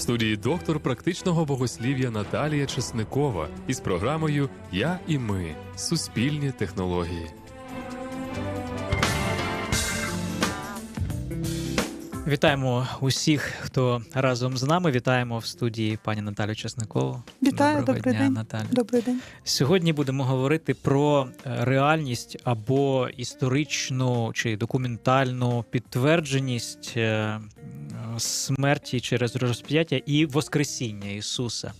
В студії доктор практичного богослів'я Наталія Чесникова із програмою Я і ми суспільні технології. Вітаємо усіх, хто разом з нами. Вітаємо в студії пані Наталю Чесникову. Вітаю, Доброго добрий дня, день. Наталя. Добрий день. Сьогодні будемо говорити про е, реальність або історичну чи документальну підтвердженість е, смерті через розп'яття і Воскресіння Ісуса.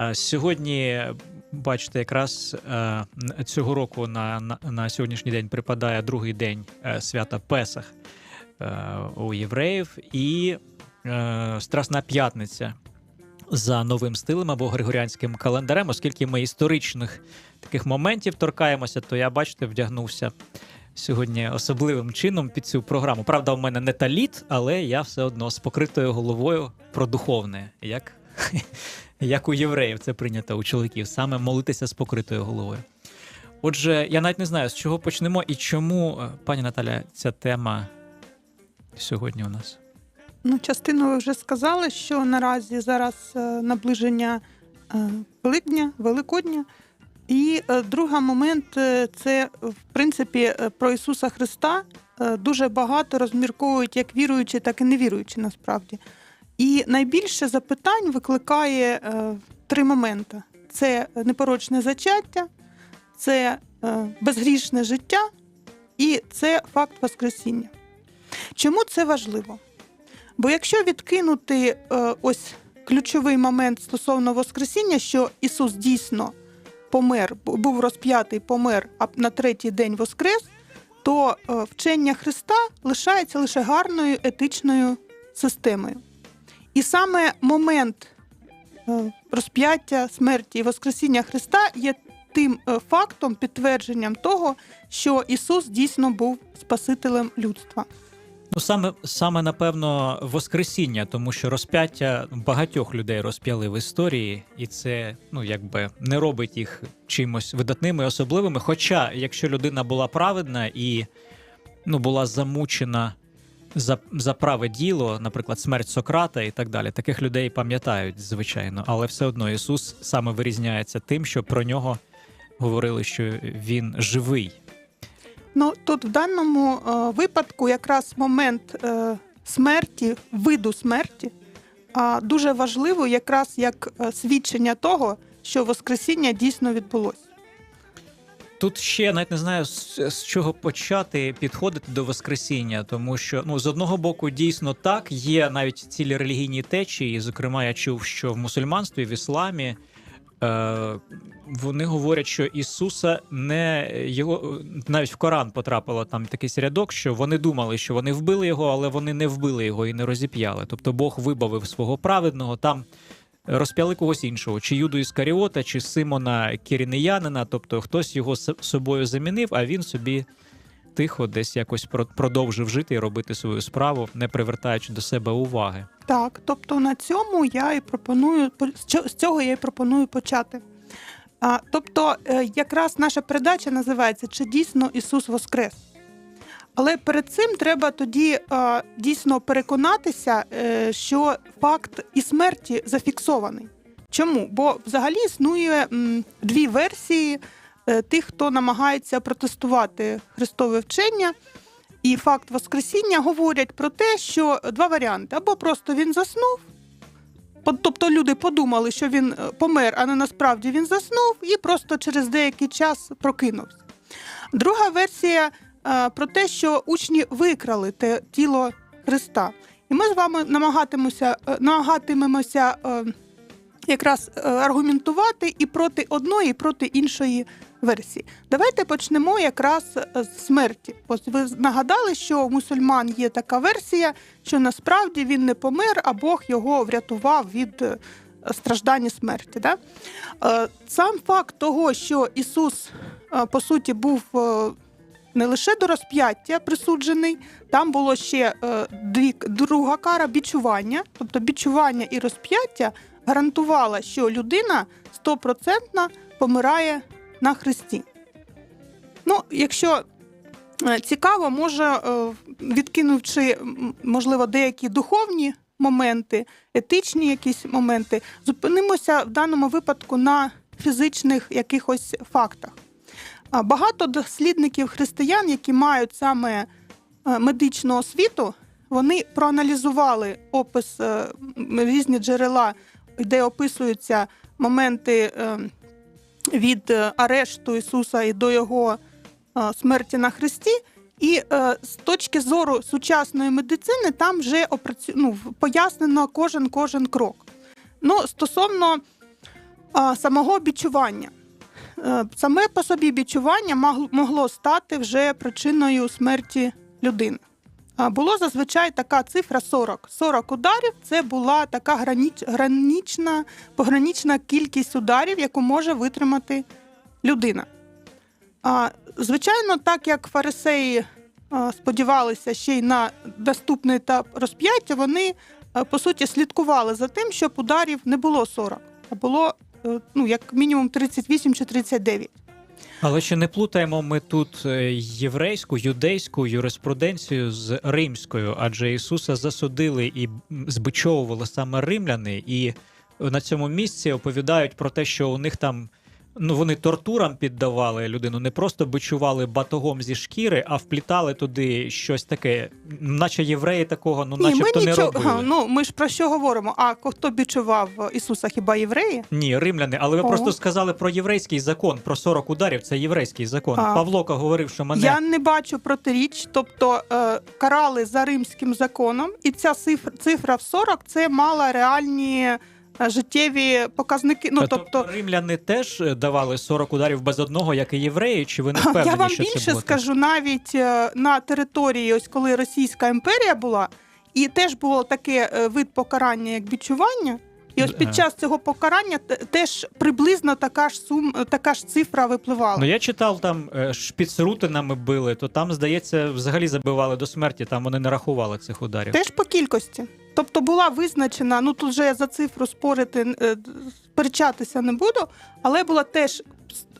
Е, Сьогодні, бачите, якраз цього року на, на, на сьогоднішній день припадає другий день свята Песах у євреїв і е, Страсна п'ятниця за новим стилем або григоріанським календарем, оскільки ми історичних таких моментів торкаємося, то я, бачите, вдягнувся сьогодні особливим чином під цю програму. Правда, у мене не таліт, але я все одно з покритою головою про духовне, як, як у євреїв це прийнято у чоловіків, саме молитися з покритою головою. Отже, я навіть не знаю, з чого почнемо і чому, е, пані Наталя, ця тема сьогодні у нас. Ну, частину ви вже сказали, що наразі зараз е, наближення Великдня, Великодня. І е, другий момент е, це в принципі про Ісуса Христа дуже багато розмірковують як віруючі, так і невіруючі насправді. І найбільше запитань викликає три моменти: це непорочне зачаття, це безгрішне життя і це факт Воскресіння. Чому це важливо? Бо якщо відкинути е, ось ключовий момент стосовно Воскресіння, що Ісус дійсно помер, був розп'ятий, помер, а на третій день воскрес, то е, вчення Христа лишається лише гарною етичною системою. І саме момент е, розп'яття, смерті і Воскресіння Христа є тим фактом, підтвердженням того, що Ісус дійсно був Спасителем людства. Ну, саме, саме напевно, Воскресіння, тому що розп'яття багатьох людей розп'яли в історії, і це ну якби не робить їх чимось видатними, особливими. Хоча, якщо людина була праведна і ну, була замучена за, за праве діло, наприклад, смерть Сократа і так далі, таких людей пам'ятають, звичайно, але все одно Ісус саме вирізняється тим, що про нього говорили, що він живий. Ну тут в даному е, випадку якраз момент е, смерті, виду смерті, дуже важливо якраз як е, свідчення того, що Воскресіння дійсно відбулося. Тут ще навіть не знаю з, чого почати підходити до Воскресіння, тому що ну з одного боку дійсно так є навіть цілі релігійні течії. Зокрема, я чув, що в мусульманстві в ісламі вони говорять, що Ісуса не його навіть в Коран потрапило там такий рядок, що вони думали, що вони вбили його, але вони не вбили його і не розіп'яли. Тобто Бог вибавив свого праведного там. Розп'яли когось іншого, чи Юду Іскаріота, чи Симона Кірінеянина, тобто хтось його собою замінив, а він собі тихо десь якось про- продовжив жити і робити свою справу, не привертаючи до себе уваги. Так, тобто на цьому я і пропоную з цього- я і пропоную почати. А, тобто, е, якраз наша передача називається Чи дійсно Ісус Воскрес? Але перед цим треба тоді е, дійсно переконатися, е, що факт і смерті зафіксований. Чому? Бо взагалі існує м, дві версії тих, хто намагається протестувати Христове вчення. І факт Воскресіння говорять про те, що два варіанти: або просто він заснув, тобто люди подумали, що він е, помер, а не насправді він заснув, і просто через деякий час прокинувся. Друга версія е, про те, що учні викрали те тіло Христа. І ми з вами намагатимемося, е, намагатимемося е, якраз е, аргументувати і проти одної, і проти іншої версії. Давайте почнемо якраз е, з смерті. Ось ви нагадали, що у мусульман є така версія, що насправді він не помер, а Бог його врятував від е, страждання смерті. Да? Е, Сам факт того, що Ісус по суті був не лише до розп'яття присуджений, там було ще дві, друга кара бічування, тобто бічування і розп'яття гарантувала, що людина стопроцентно помирає на хресті. Ну, якщо е, цікаво, може, е, відкинувши, можливо, деякі духовні моменти, етичні якісь моменти. Зупинимося в даному випадку на фізичних якихось фактах. Багато дослідників християн, які мають саме е, медичну освіту, вони проаналізували опис різні джерела, де описуються моменти від е, арешту Ісуса і до Його е, смерті на Христі. І е, з точки зору сучасної медицини там вже опрацю... ну, пояснено кожен кожен крок. Ну, стосовно е, самого бічування. Е, Саме по собі бічування могло стати вже причиною смерті людини. Було зазвичай така цифра 40. 40 ударів це була така граніч, гранічна, погранична кількість ударів, яку може витримати людина. А, звичайно, так як фарисеї сподівалися ще й на наступний етап розп'яття, вони а, по суті слідкували за тим, щоб ударів не було 40, а було е, ну, як мінімум 38 чи 39. Але чи не плутаємо ми тут е, єврейську, юдейську юриспруденцію з римською, адже Ісуса засудили і збичовували саме римляни, і на цьому місці оповідають про те, що у них там. Ну, вони тортурам піддавали людину, не просто бичували батогом зі шкіри, а вплітали туди щось таке, наче євреї такого, ну Ні, ми начебто не нічого. робили. Ну ми ж про що говоримо? А хто бічував Ісуса? Хіба євреї? Ні, римляни, але ви О. просто сказали про єврейський закон, про 40 ударів. Це єврейський закон. А. Павлока говорив, що мене Я не бачу протиріч, тобто е, карали за римським законом, і ця цифра, цифра в 40 це мала реальні життєві показники. Ну тобто, тобто, римляни теж е, давали 40 ударів без одного, як і євреї, чи ви не впевнені, я вам що більше це було так? скажу, навіть е, на території, ось коли Російська імперія була, і теж було таке е, вид покарання, як бічування. І ось під час цього покарання те- теж приблизно така ж сум, така ж цифра випливала. Ну я читав там е, шпіцрутинами били, то там, здається, взагалі забивали до смерті. Там вони не рахували цих ударів. Теж по кількості. Тобто була визначена, ну тут вже я за цифру спорити, е, сперечатися не буду, але була теж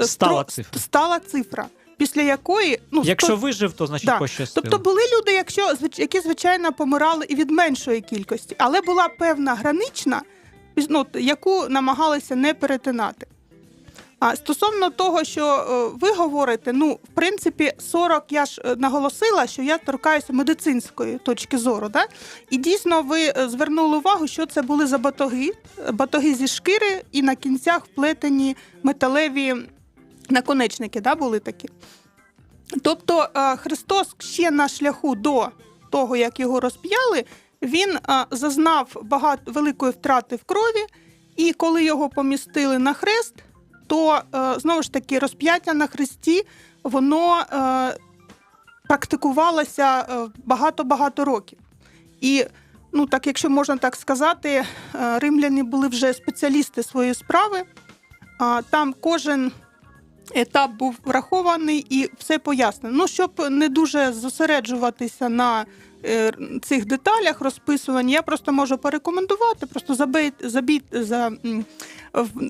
Стала цифра. стала цифра, після якої ну Якщо сто- вижив, то значить Да. пощастило. тобто були люди, якщо які звичайно помирали і від меншої кількості, але була певна гранична, ну, яку намагалися не перетинати. А стосовно того, що е, ви говорите, ну в принципі, 40 я ж е, наголосила, що я торкаюся медицинської точки зору. Да? І дійсно ви е, звернули увагу, що це були за батоги, батоги зі шкіри, і на кінцях вплетені металеві наконечники, да, були такі. Тобто Христос ще на шляху до того, як його розп'яли, він е, зазнав багато великої втрати в крові, і коли його помістили на хрест, то е, знову ж таки розп'яття на хресті воно е, практикувалося багато-багато років. І ну так, якщо можна так сказати, римляни були вже спеціалісти своєї справи. А там кожен етап був врахований і все пояснено. Ну, щоб не дуже зосереджуватися на цих деталях розписувань, я просто можу порекомендувати, просто забить, забіть за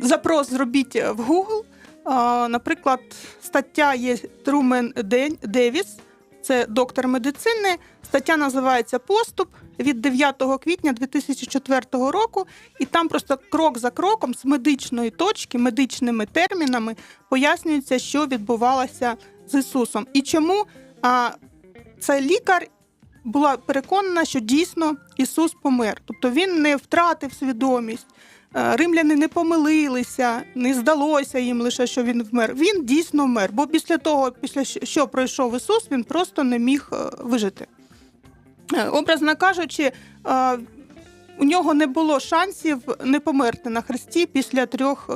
запрос зробіть в Google. Наприклад, стаття є Трумен Девіс, це доктор медицини. Стаття називається Поступ від 9 квітня 2004 року, і там просто крок за кроком з медичної точки, медичними термінами пояснюється, що відбувалося з Ісусом. І чому а, цей лікар була переконана, що дійсно Ісус помер. Тобто він не втратив свідомість. Е, Римляни не помилилися, не здалося їм лише, що він вмер. Він дійсно вмер. Бо після того, після що пройшов Ісус, він просто не міг е, вижити. Е, Образно кажучи, у нього не було шансів не померти на хресті після трьох,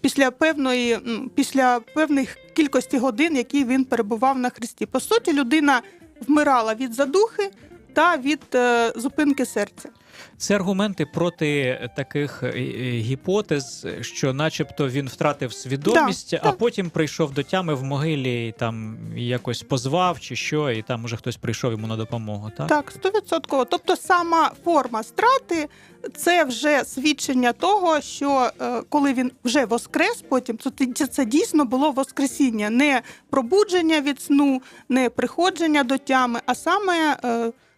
після певної, після певних кількості годин, які він перебував на хресті. По суті, людина вмирала від задухи та від е, зупинки серця. Це аргументи проти таких е, е, гіпотез, що, начебто, він втратив свідомість, Да, а так. потім прийшов до тями в могилі і там якось позвав чи що, і там уже хтось прийшов йому на допомогу. Так, Так, стовідсотково. Тобто сама форма страти це вже свідчення того, що е, коли він вже воскрес, потім то це, це дійсно було воскресіння, не пробудження від сну, не приходження до тями, а саме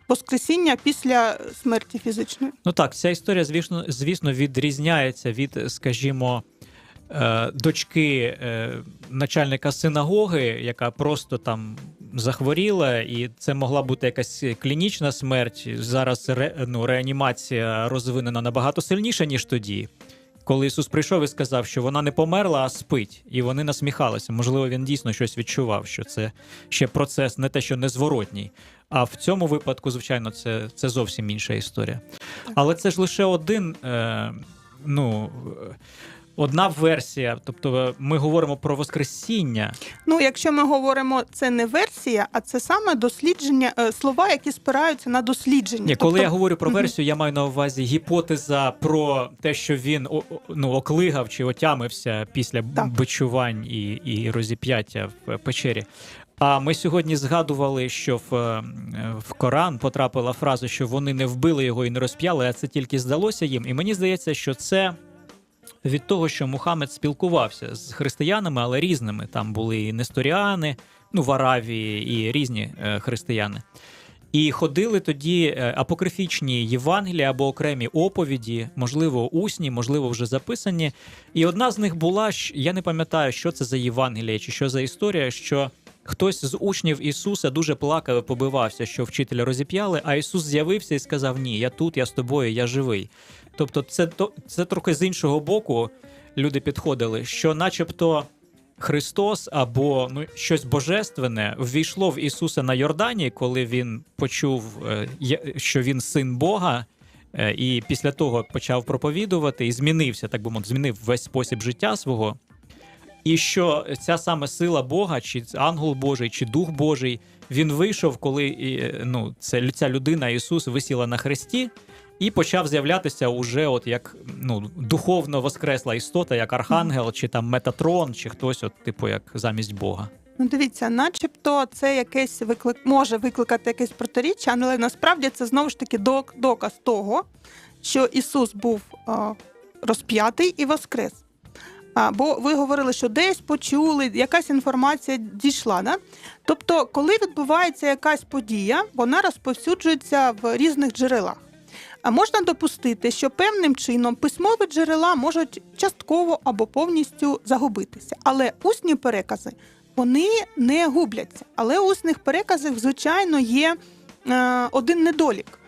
Воскресіння після смерті фізичної. Ну так, ця історія, звісно, звісно, відрізняється від, скажімо, е, дочки е, начальника синагоги, яка просто там захворіла, і це могла бути якась клінічна смерть. Зараз ну, реанімація розвинена набагато сильніше, ніж тоді. Коли Ісус прийшов і сказав, що вона не померла, а спить, і вони насміхалися. Можливо, він дійсно щось відчував, що це ще процес, не те, що незворотній. А в цьому випадку, звичайно, це, це зовсім інша історія. Але це ж лише один, е, ну, е, одна версія. Тобто, ми говоримо про Воскресіння. Ну, якщо ми говоримо, це не версія, а це саме дослідження, е, слова, які спираються на дослідження. Ні, коли Тобто- я говорю про версію, я маю на увазі гіпотеза про те, що він ну, оклигав чи отямився після Так. бичувань і, і розіп'яття в печері. А ми сьогодні згадували, що в, е, в Коран потрапила фраза, що вони не вбили його і не розп'яли, а це тільки здалося їм. І мені здається, що це від того, що Мухаммед спілкувався з християнами, але різними. Там були і несторіани, ну в Аравії, і різні е, християни. І ходили тоді е, апокрифічні Євангелія або окремі оповіді, можливо, усні, можливо, вже записані. І одна з них була, я не пам'ятаю, що це за Євангелія чи що за історія, що хтось з учнів Ісуса дуже плакав і побивався, що вчителя розіп'яли, а Ісус з'явився і сказав: Ні, я тут, я з тобою, я живий. Тобто, це, це трохи з іншого боку люди підходили, що, начебто. Христос або ну щось божественне ввійшло в Ісуса на Йордані, коли він почув, е, що він син Бога, е, і після того почав проповідувати і змінився, так би мовити, змінив весь спосіб життя свого. І що ця саме сила Бога, чи ангел Божий, чи Дух Божий, він вийшов, коли ну, ця людина Ісус висіла на хресті, і почав з'являтися уже от як ну, духовно воскресла істота, як архангел, чи там Метатрон, чи хтось, от, типу, як замість Бога. Ну, дивіться, начебто це якесь виклик може викликати якесь протиріччя, але насправді це знову ж таки док- доказ того, що Ісус був розп'ятий і воскрес. А, бо ви говорили, що десь почули, якась інформація дійшла. Да? Тобто, коли відбувається якась подія, вона розповсюджується в різних джерелах. А можна допустити, що певним чином письмові джерела можуть частково або повністю загубитися, але усні перекази вони не губляться. Але усних переказах, звичайно, є е, один недолік.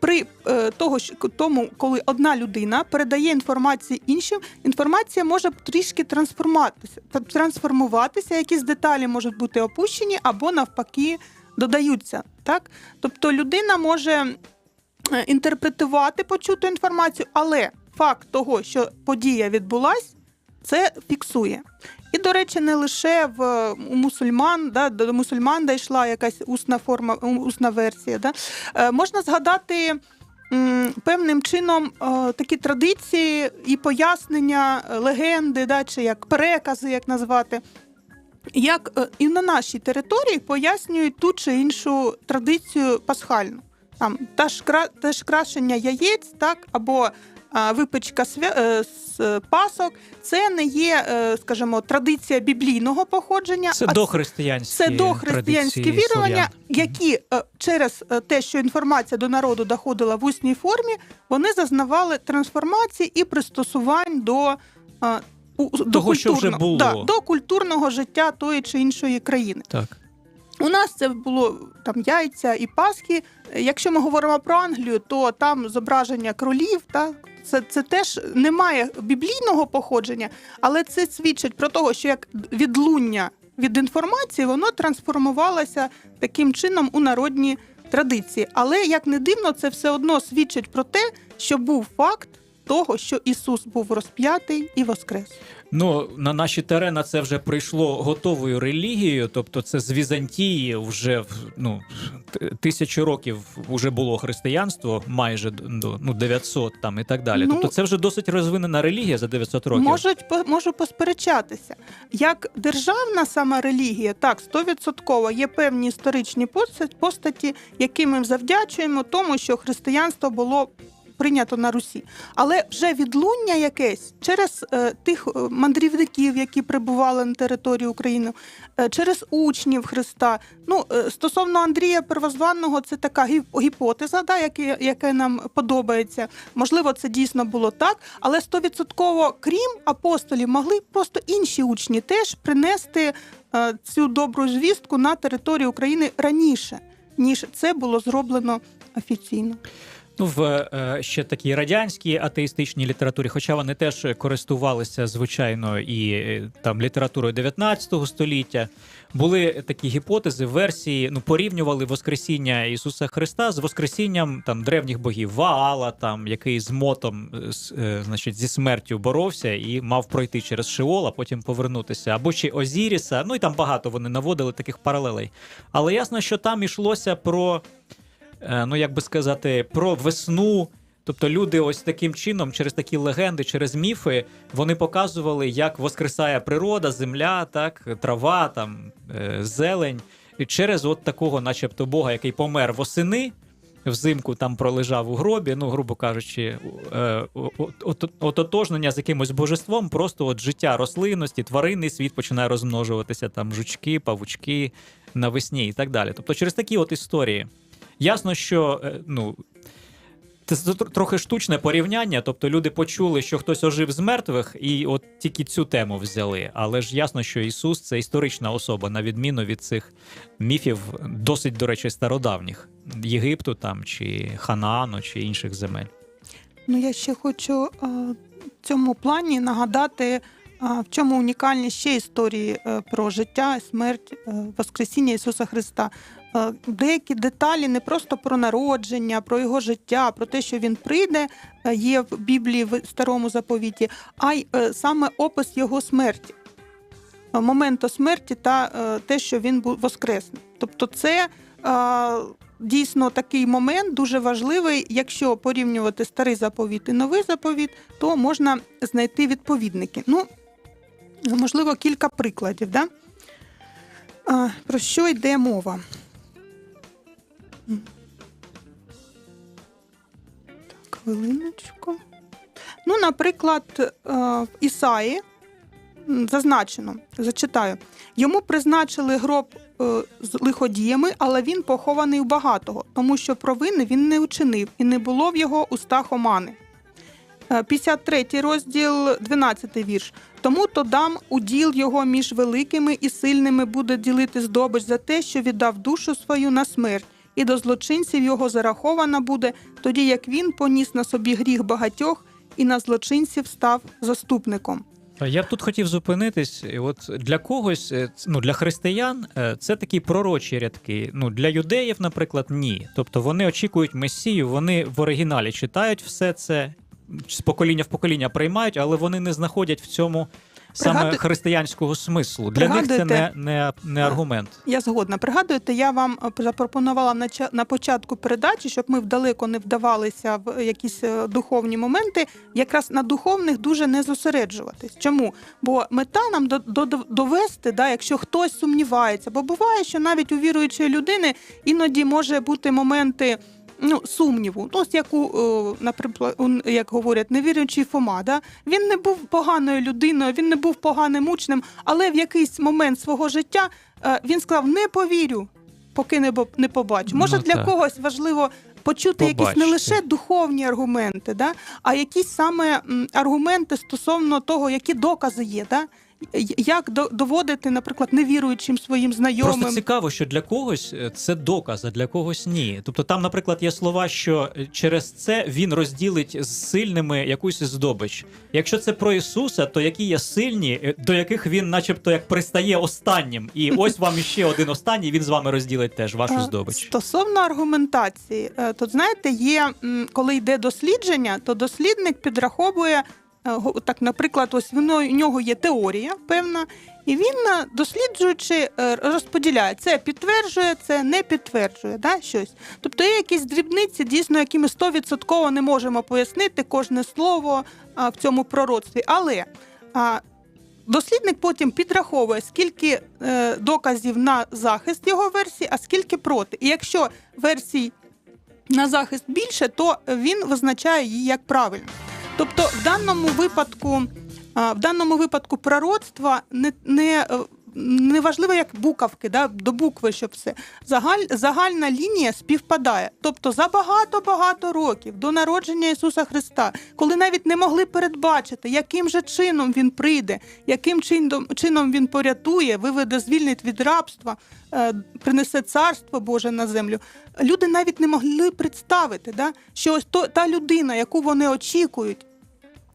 При е, того, що- тому, коли одна людина передає інформацію іншим, інформація може трішки трансформуватися, трансформуватися, якісь деталі можуть бути опущені або навпаки додаються. Так? Тобто людина може е, інтерпретувати почуту інформацію, але факт того, що подія відбулась, це фіксує. І, до речі, не лише в у мусульман, да, до мусульман дійшла якась усна форма, усна версія. Да. Е, можна згадати певним чином е, такі традиції і пояснення, е, легенди, да, чи як перекази, як назвати. Як і на нашій території пояснюють ту чи іншу традицію пасхальну. Там та ж крашення яєць, так, або випечка свя... е, з е, пасок, це не є, е, скажімо, традиція біблійного походження, Це дохристиянські це дохристиянські вірування, слов'ян. які через те, що інформація до народу доходила в усній формі, вони зазнавали трансформації і пристосувань до. у- до Того, що вже було. Да, до культурного життя тої чи іншої країни. Так. У нас це було там яйця і пасхи. Якщо ми говоримо про Англію, то там зображення кролів, та це, це теж немає біблійного походження, але це свідчить про те, що як відлуння від інформації, воно трансформувалося таким чином у народні традиції. Але як не дивно, це все одно свідчить про те, що був факт того, що Ісус був розп'ятий і воскрес. Ну, на наші терени це вже прийшло готовою релігією, тобто це з Візантії вже ну, тисячі років вже було християнство, майже до ну, 900 там і так далі. Ну, тобто це вже досить розвинена релігія за 900 років. Можуть по- можу посперечатися. Як державна сама релігія, так, стовідсотково є певні історичні постаті, які ми завдячуємо тому, що християнство було прийнято на Русі. Але вже відлуння якесь через е, тих е, мандрівників, які прибували на територію України, е, через учнів Христа. Ну, стосовно Андрія Первозванного, це така гіп- гіпотеза, да, яке, яке нам подобається. Можливо, це дійсно було так, але стовідсотково, крім апостолів, могли просто інші учні теж принести цю добру звістку на територію України раніше, ніж це було зроблено офіційно. Ну, в е, ще такій радянській атеїстичній літературі, хоча вони теж користувалися звичайно і е, там літературою 19 століття, були такі гіпотези, версії, ну порівнювали Воскресіння Ісуса Христа з Воскресінням там древніх богів Ваала, там який з мотом, е, значить, зі смертю боровся і мав пройти через Шеол, потім повернутися, або чи Озіріса. Ну і там багато вони наводили таких паралелей. Але ясно, що там йшлося про ну як би сказати, про весну. Тобто люди ось таким чином, через такі легенди, через міфи, вони показували, як воскресає природа, земля, так, трава, там, е, зелень, і через от такого, начебто, Бога, який помер восени, взимку там пролежав у гробі, ну, грубо кажучи, е, ототожнення з якимось божеством, просто от життя рослинності, тваринний світ починає розмножуватися, там жучки, павучки навесні і так далі. Тобто через такі от історії. Ясно, що е, ну, це тр- трохи штучне порівняння. Тобто люди почули, що хтось ожив з мертвих, і от тільки цю тему взяли. Але ж ясно, що Ісус це історична особа, на відміну від цих міфів, досить, до речі, стародавніх Єгипту там чи Ханаану, чи інших земель. Ну, я ще хочу е, в цьому плані нагадати, е, в чому унікальність ще історії про життя, смерть, Воскресіння Ісуса Христа. Е, Деякі деталі не просто про народження, про його життя, про те, що він прийде, е, є в Біблії в старому заповіті, а й е, саме опис його смерті, моменту смерті та те, що він був воскресний. Тобто, це дійсно такий момент дуже важливий. Якщо порівнювати старий заповіт і новий заповіт, то можна знайти відповідники. Ну, можливо, кілька прикладів. Да? Про що йде мова? Так, хвилиночку. Ну, наприклад, е, в Ісаї зазначено, зачитаю. Йому призначили гроб е, з лиходіями, але він похований у багатого, тому що провини він не учинив і не було в його устах омани. Е, 53 розділ, 12 вірш. Тому то дам уділ його між великими і сильними буде ділити здобич за те, що віддав душу свою на смерть, і до злочинців його зарахована буде, тоді як він поніс на собі гріх багатьох і на злочинців став заступником. Я б тут хотів зупинитись. От для когось, е, ну для християн, е, це такі пророчі рядки. Ну для юдеїв, наприклад, ні. Тобто вони очікують месію, вони в оригіналі читають все це з покоління в покоління приймають, але вони не знаходять в цьому саме Пригадуй- християнського смислу. Для них це не, не, не аргумент. Я згодна. Пригадуєте, я вам е, запропонувала на на початку передачі, щоб ми вдалеко не вдавалися в якісь е, духовні моменти, якраз на духовних дуже не зосереджуватись. Чому? Бо мета нам до, до, довести, да, якщо хтось сумнівається, бо буває, що навіть у віруючої людини іноді може бути моменти. Ну, сумніву, ну, ось як у, е, наприклад, як говорять, невіруючий Фома, да? він не був поганою людиною, він не був поганим учнем, але в якийсь момент свого життя е, він сказав: не повірю, поки не, побачу. Може, Ну, для так. когось важливо почути якісь не лише духовні аргументи, да? а якісь саме аргументи стосовно того, які докази є. Да? Й- Як до- доводити, наприклад, невіруючим своїм знайомим. Просто цікаво, що для когось е, це доказ, а для когось ні. Тобто там, наприклад, є слова, що е, через це він розділить з сильними якусь здобич. Якщо це про Ісуса, то які є сильні, е, до яких він, начебто, як пристає останнім. І ось вам іще один останній, він з вами розділить теж вашу Е, здобич. Стосовно аргументації, е, то знаєте, є коли йде дослідження, то дослідник підраховує. Е, Так, наприклад, ось у нього є теорія певна, і він, е, досліджуючи, е, розподіляє це підтверджує, це не підтверджує, да, щось. Тобто є якісь дрібниці, дійсно, які ми стовідсотково не можемо пояснити кожне слово в цьому пророцтві. Але дослідник потім підраховує, скільки доказів на захист його версії, а скільки проти. І якщо версій на захист більше, то він визначає її як правильно. Тобто, в даному випадку, в даному випадку пророцтва не, не, е, не важливо, як буковки, да, до букви, щоб все. Загаль, загальна лінія співпадає. Тобто за багато-багато років до народження Ісуса Христа, коли навіть не могли передбачити, яким же чином він прийде, яким чином, чином він порятує, виведе, звільнить від рабства, е, принесе царство Боже на землю. Люди навіть не могли представити, да, що ось то, та людина, яку вони очікують.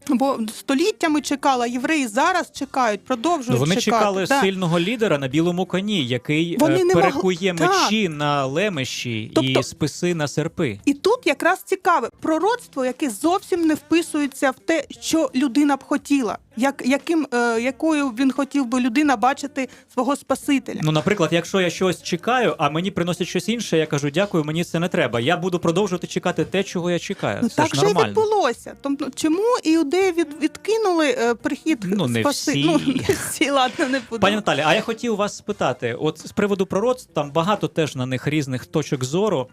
Бо століттями чекала, євреї зараз чекають, продовжують Ну, вони чекати. чекали Да. сильного лідера на білому коні, який Вони е, не могли- перекує Так. мечі на лемеші Тобто- і списи на серпи. І тут якраз цікаве пророцтво, яке зовсім не вписується в те, що людина б хотіла, як, яким, е, якою він хотів би людина бачити свого Спасителя. Ну, наприклад, якщо я щось чекаю, а мені приносять щось інше, я кажу, дякую, мені це не треба. Я буду продовжувати чекати те, чого я чекаю. Ну, це так ж же і нормально. відбулося. Тобто, чому іудеї від, відкинули е, прихід Ну, не спаси... всі. Ну, не всі, ладно, не буду. Пані Наталі, а я хотів вас спитати: от з приводу пророцтв, там багато теж на них різних точок зору.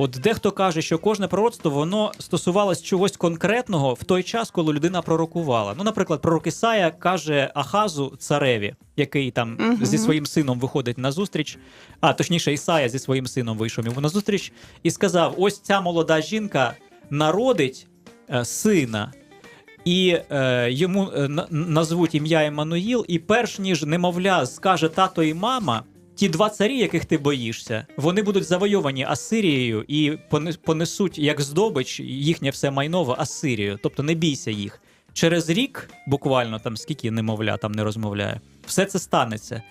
От дехто каже, що кожне пророцтво воно стосувалось чогось конкретного в той час, коли людина пророкувала. Ну, наприклад, пророк Ісая каже Ахазу цареві, який там Мгм. зі своїм сином виходить на зустріч. А точніше, Ісая зі своїм сином вийшов йому на зустріч і сказав: ось ця молода жінка народить е, сина. І е, йому е, на- назвуть ім'я Еммануїл, і перш ніж немовля скаже тато і мама, ті два царі, яких ти боїшся, вони будуть завойовані Асирією і понесуть як здобич їхнє все майно в Асирію. Тобто не бійся їх. Через рік, буквально там скільки немовля там не розмовляє, все це станеться.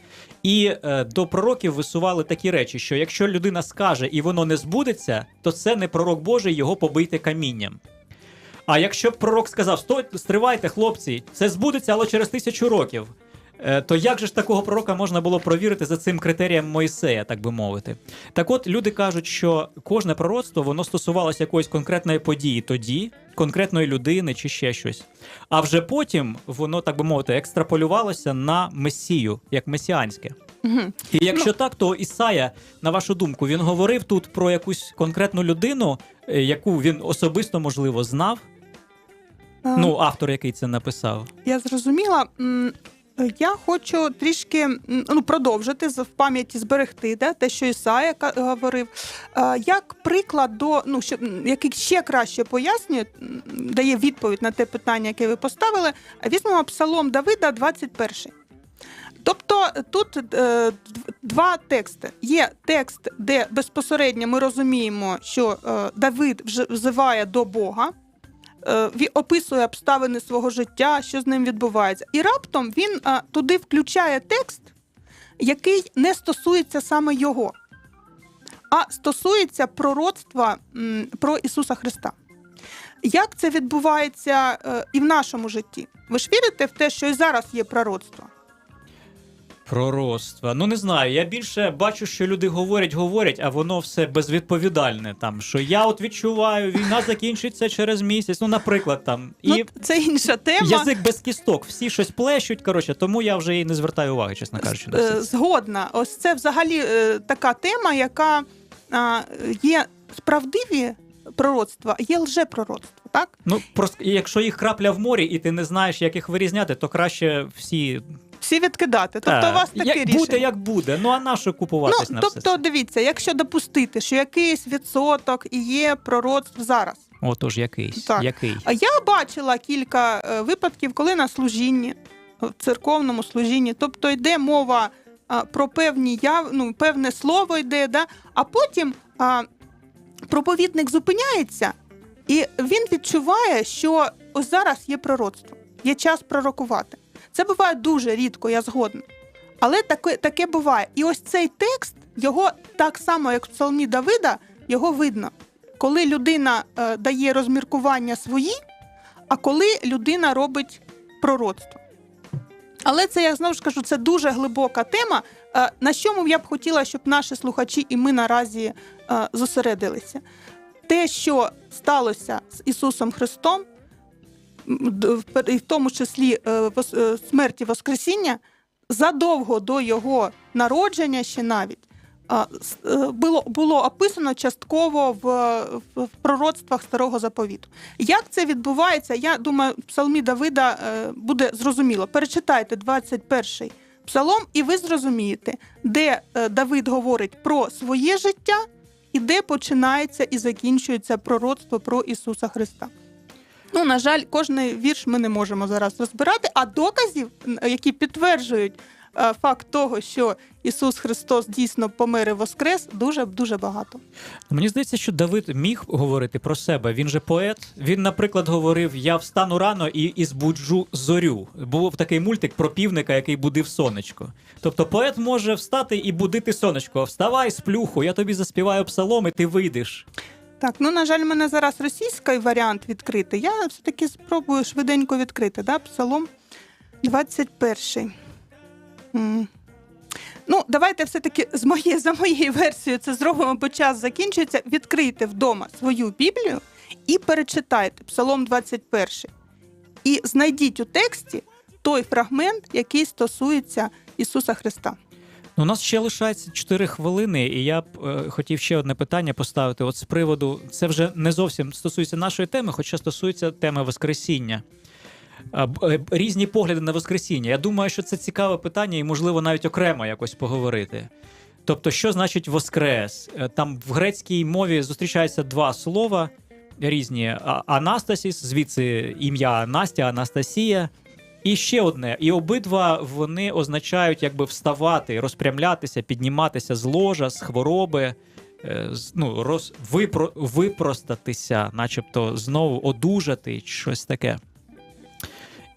І е, до пророків висували такі речі, що якщо людина скаже і воно не збудеться, то це не пророк Божий, його побийте камінням. А якщо пророк сказав: стривайте, хлопці, це збудеться, але через тисячу років. Е, То як же ж такого пророка можна було провірити за цим критерієм Мойсея, так би мовити? Так от люди кажуть, що кожне пророцтво воно стосувалося якоїсь конкретної події тоді, конкретної людини чи ще щось. А вже потім воно, так би мовити, екстраполювалося на месію, як месіанське. І якщо так, то Ісая, на вашу думку, він говорив тут про якусь конкретну людину, е, яку він особисто можливо знав. Е, Ну, автор, який це написав. Я зрозуміла. Я хочу трішки ну, продовжити в пам'яті зберегти да, те, що Ісая говорив. Е, Як приклад до ну, що, який ще краще пояснює, дає відповідь на те питання, яке ви поставили. Візьмемо Псалом Давида, 21. Тобто тут е, два тексти. Є текст, де безпосередньо ми розуміємо, що е, Давид взиває до Бога, е, описує обставини свого життя, що з ним відбувається. І раптом він е, туди включає текст, який не стосується саме його, а стосується пророцтва про Ісуса Христа. Як це відбувається е, і в нашому житті? Ви ж вірите в те, що і зараз є пророцтво? Пророцтва. Ну не знаю. Я більше бачу, що люди говорять, говорять, а воно все безвідповідальне. Там що я от відчуваю, війна закінчиться через місяць. Ну, наприклад, там і Ну, це інша тема. язик без кісток. Всі щось плещуть. Коротше, тому я вже і не звертаю уваги, чесно кажучи. на Е, це. Згодна. Ось це взагалі е, така тема, яка є справдиві пророцтва, є лжепророцтва, так? Ну просто якщо їх крапля в морі, і ти не знаєш, як їх вирізняти, то краще всі Всі відкидати. Тобто у вас таке як рішення. буде, як буде. Ну а на що купуватись ну, на тобто, все? це? дивіться, якщо допустити, що якийсь відсоток і є пророцтв зараз. Отож, якийсь. Так. Який? А я бачила кілька е, випадків, коли на служінні, в церковному служінні, тобто йде мова а, про певні яв... ну, певне слово йде, да? а потім а, проповідник зупиняється, і він відчуває, що ось зараз є пророцтво, є час пророкувати. Це буває дуже рідко, я згодна. Але таке, таке буває. І ось цей текст, його так само, як в псалмі Давида, його видно. Коли людина е, дає розміркування свої, а коли людина робить пророцтво. Але це, я знову ж кажу, це дуже глибока тема, е, на чому я б хотіла, щоб наші слухачі і ми наразі е, зосередилися. Те, що сталося з Ісусом Христом, в тому числі е, е, смерті Воскресіння, задовго до Його народження ще навіть е, було, було описано частково в, в, пророцтвах старого заповіту. Як це відбувається? Я думаю, в псалмі Давида буде зрозуміло. Перечитайте 21-й псалом, і ви зрозумієте, де Давид говорить про своє життя і де починається і закінчується пророцтво про Ісуса Христа. Ну, на жаль, кожний вірш ми не можемо зараз розбирати, а доказів, які підтверджують е, факт того, що Ісус Христос дійсно помер і воскрес, дуже дуже багато. Мені здається, що Давид міг говорити про себе. Він же поет. Він, наприклад, говорив: Я встану рано і, і збуджу зорю. Був такий мультик про півника, який будив сонечко. Тобто, поет може встати і будити сонечко. Вставай, сплюху, я тобі заспіваю псалом, і ти вийдеш. Так, ну на жаль, в мене зараз російський варіант відкритий. Я все-таки спробую швиденько відкрити, да? Псалом 21. М. Ну, давайте все-таки з моєї, за моєю версією це зробимо, бо час закінчується. Відкрийте вдома свою Біблію і перечитайте Псалом 21. І знайдіть у тексті той фрагмент, який стосується Ісуса Христа. Ну, у нас ще лишається 4 хвилини, і я б е, хотів ще одне питання поставити. От з приводу, це вже не зовсім стосується нашої теми, хоча стосується теми Воскресіння. Е, Різні погляди на Воскресіння. Я думаю, що це цікаве питання, і можливо навіть окремо якось поговорити. Тобто, що значить Воскрес? Е, Там в грецькій мові зустрічаються два слова різні: Анастасіс, звідси ім'я Настя, Анастасія. І ще одне, і обидва вони означають якби вставати, розпрямлятися, підніматися з ложа, з хвороби, е, ну, роз, випро, випростатися, начебто знову одужати, щось таке.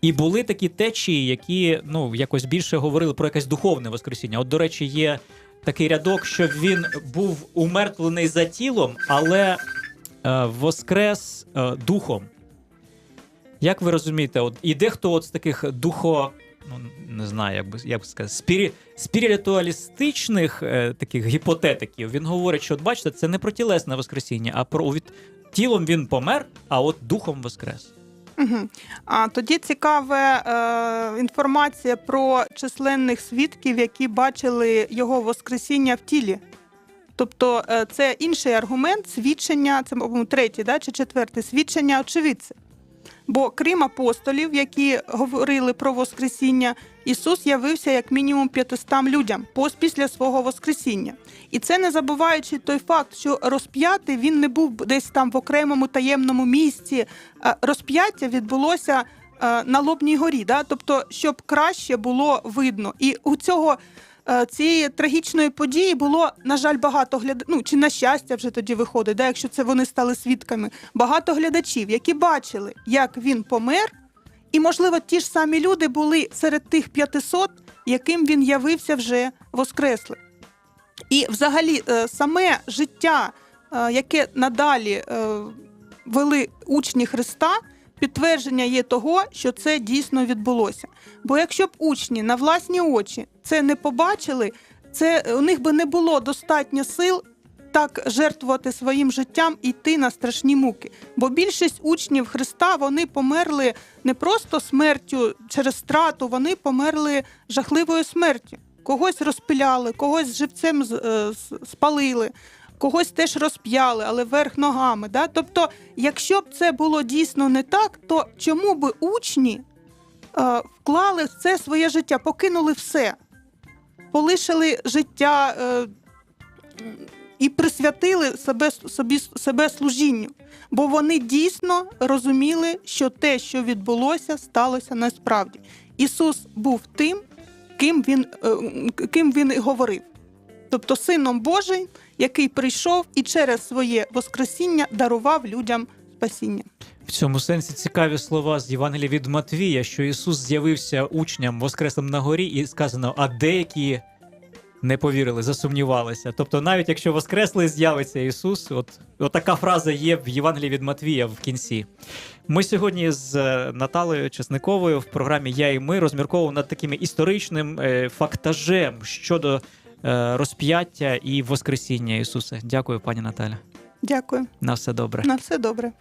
І були такі течії, які ну, якось більше говорили про якесь духовне воскресіння. От, до речі, є такий рядок, що він був умертвлений за тілом, але е, воскрес е, духом. Як ви розумієте, от і дехто от з таких духо, ну не знаю, як би як би сказати, спірі, спіритуалістичних е, таких гіпотетиків, він говорить, що от бачите, це не про тілесне воскресіння, а про від тілом він помер, а от духом воскрес. Угу. А тоді цікава е, інформація про численних свідків, які бачили його воскресіння в тілі. Тобто е, це інший аргумент свідчення, це мабуть, третій да, чи четвертий свідчення очевидця. Бо крім апостолів, які говорили про Воскресіння, Ісус явився як мінімум 500 людям після свого Воскресіння. І це не забуваючи той факт, що розп'ятий він не був десь там в окремому таємному місці. Е, Розп'яття відбулося е, на Лобній горі, да? тобто, щоб краще було видно. І у цього цієї трагічної події було, на жаль, багато глядачів, ну чи на щастя вже тоді виходить, да? якщо це вони стали свідками, багато глядачів, які бачили, як він помер. І, можливо, ті ж самі люди були серед тих 500, яким він явився вже воскреслим. І взагалі е, саме життя, е, яке надалі е, вели учні Христа, підтвердження є того, що це дійсно відбулося. Бо якщо б учні на власні очі це не побачили, це у них би не було достатньо сил так жертвувати своїм життям і йти на страшні муки. Бо більшість учнів Христа вони померли не просто смертю через страту, вони померли жахливою смертю. Когось розпиляли, когось живцем е, спалили, когось теж розп'яли, але верх ногами. Да? Тобто, якщо б це було дійсно не так, то чому би учні е, вклали в це своє життя, покинули все, полишили життя е, і присвятили себе, собі, себе служінню, бо вони дійсно розуміли, що те, що відбулося, сталося насправді. Ісус був тим, ким він, е, ким він говорив. Тобто Сином Божий, який прийшов і через своє Воскресіння дарував людям спасіння. В цьому сенсі цікаві слова з Євангелія від Матвія, що Ісус з'явився учням воскреслим на горі, і сказано, а деякі не повірили, засумнівалися. Тобто, навіть якщо воскреслий з'явиться Ісус, от, от така фраза є в Євангелії від Матвія в кінці. Ми сьогодні з е, Наталею Чесниковою в програмі Я і ми розмірковували над таким історичним е, фактажем щодо розп'яття і Воскресіння Ісуса. Дякую, пані Наталя. Дякую. На все добре. На все добре.